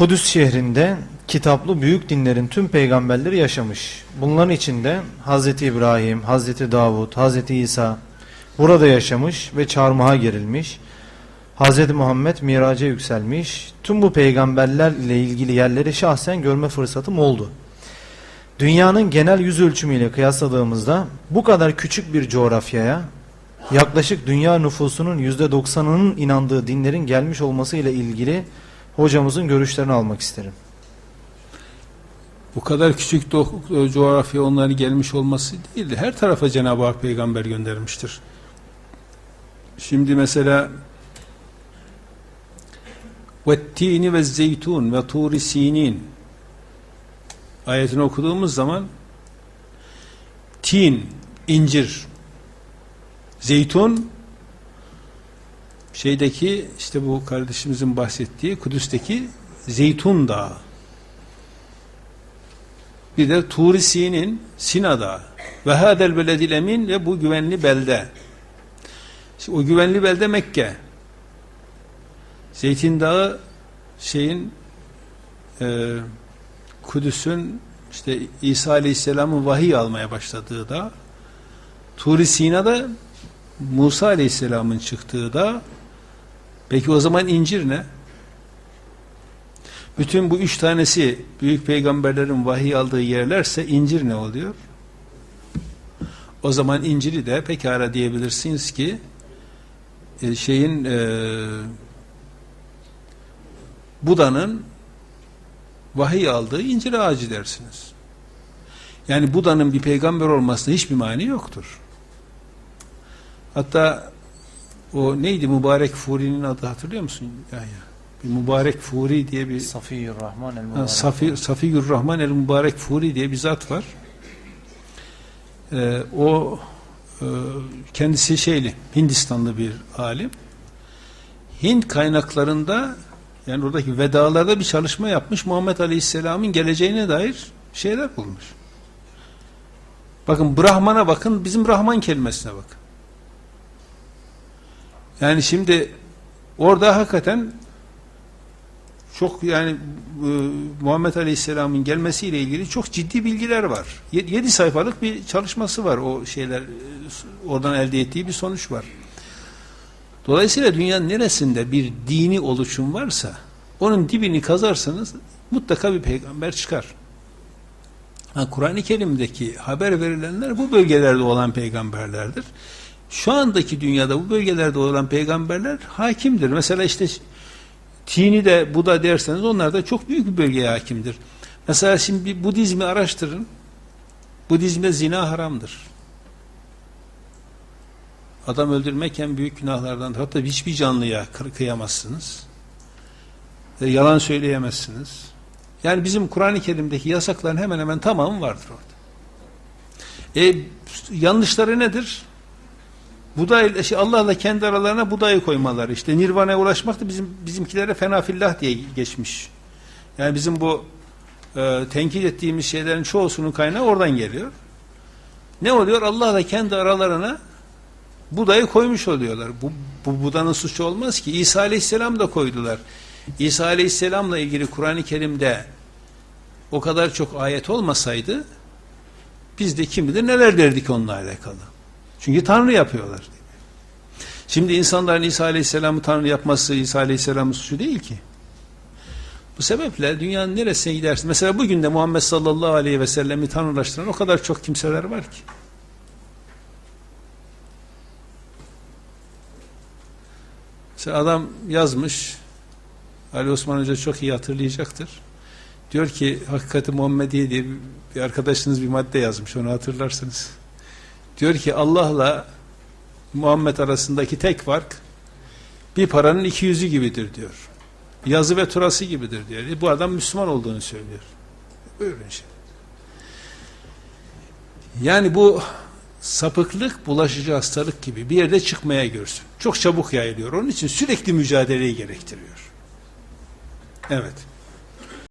Kudüs şehrinde kitaplı büyük dinlerin tüm peygamberleri yaşamış. Bunların içinde Hazreti İbrahim, Hazreti Davud, Hazreti İsa burada yaşamış ve çarmıha gerilmiş. Hazreti Muhammed miraca yükselmiş. Tüm bu peygamberler ile ilgili yerleri şahsen görme fırsatım oldu. Dünyanın genel yüz ölçümüyle kıyasladığımızda bu kadar küçük bir coğrafyaya yaklaşık dünya nüfusunun %90'ının inandığı dinlerin gelmiş olması ile ilgili hocamızın görüşlerini almak isterim. Bu kadar küçük coğrafya onların gelmiş olması değil de her tarafa Cenab-ı Hak peygamber göndermiştir. Şimdi mesela vettini ve zeytun ve turi sinin ayetini okuduğumuz zaman tin, incir, zeytun şeydeki işte bu kardeşimizin bahsettiği Kudüs'teki Zeytun Dağı bir de Turi Sin'in Sina Dağı ve hadel beledil emin ve bu güvenli belde. İşte o güvenli belde Mekke. Zeytin Dağı şeyin e, Kudüs'ün işte İsa Aleyhisselam'ın vahiy almaya başladığı da Turi Sina'da Musa Aleyhisselam'ın çıktığı da peki o zaman incir ne? Bütün bu üç tanesi büyük peygamberlerin vahiy aldığı yerlerse incir ne oluyor? O zaman inciri de pekala diyebilirsiniz ki e, şeyin e, Buda'nın vahiy aldığı incir ağacı dersiniz. Yani Buda'nın bir peygamber olmasına hiçbir mani yoktur. Hatta o neydi mübarek Furi'nin adı hatırlıyor musun? Ya ya. Bir mübarek Furi diye bir Safiyyurrahman el Ha, Mübarek. Safi, Safiyur Rahman el Mübarek Furi diye bir zat var. Ee, o e, kendisi şeyli Hindistanlı bir alim. Hint kaynaklarında yani oradaki vedalarda bir çalışma yapmış. Muhammed Aleyhisselam'ın geleceğine dair şeyler bulmuş. Bakın Brahman'a bakın, bizim Rahman kelimesine bakın. Yani şimdi orada hakikaten çok yani e, Muhammed Aleyhisselam'ın gelmesiyle ilgili çok ciddi bilgiler var. 7 sayfalık bir çalışması var o şeyler e, oradan elde ettiği bir sonuç var. Dolayısıyla dünyanın neresinde bir dini oluşum varsa onun dibini kazarsanız mutlaka bir peygamber çıkar. Kur'an-ı Kerim'deki haber verilenler bu bölgelerde olan peygamberlerdir. Şu andaki dünyada bu bölgelerde olan peygamberler hakimdir. Mesela işte Tini de Buda derseniz onlar da çok büyük bir bölgeye hakimdir. Mesela şimdi bir Budizmi araştırın. Budizmde zina haramdır. Adam öldürmek en büyük günahlardan. Hatta hiçbir canlıya kı- kıyamazsınız. E, yalan söyleyemezsiniz. Yani bizim Kur'an-ı Kerim'deki yasakların hemen hemen tamamı vardır orada. E, yanlışları nedir? Buda ile şey, Allah'la kendi aralarına budayı koymaları. İşte nirvana'ya ulaşmak da bizim bizimkilere fena fillah diye geçmiş. Yani bizim bu e, tenkit ettiğimiz şeylerin çoğusunun kaynağı oradan geliyor. Ne oluyor? Allah'la kendi aralarına budayı koymuş oluyorlar. Bu, bu budanın suçu olmaz ki. İsa Aleyhisselam da koydular. İsa Aleyhisselam'la ilgili Kur'an-ı Kerim'de o kadar çok ayet olmasaydı biz de kim bilir neler derdik onunla alakalı. Çünkü Tanrı yapıyorlar. Şimdi insanların İsa Aleyhisselam'ı Tanrı yapması İsa Aleyhisselam'ın suçu değil ki. Bu sebeple dünyanın neresine gidersin? Mesela bugün de Muhammed sallallahu aleyhi ve sellemi tanrılaştıran o kadar çok kimseler var ki. Mesela adam yazmış Ali Osman Hoca çok iyi hatırlayacaktır. Diyor ki Hakikati Muhammediye diye bir arkadaşınız bir madde yazmış onu hatırlarsınız. Diyor ki Allah'la Muhammed arasındaki tek fark bir paranın iki yüzü gibidir diyor. Yazı ve turası gibidir diyor. E, bu adam Müslüman olduğunu söylüyor. Buyurun şey. Yani bu sapıklık bulaşıcı hastalık gibi bir yerde çıkmaya görsün. Çok çabuk yayılıyor. Onun için sürekli mücadeleyi gerektiriyor. Evet.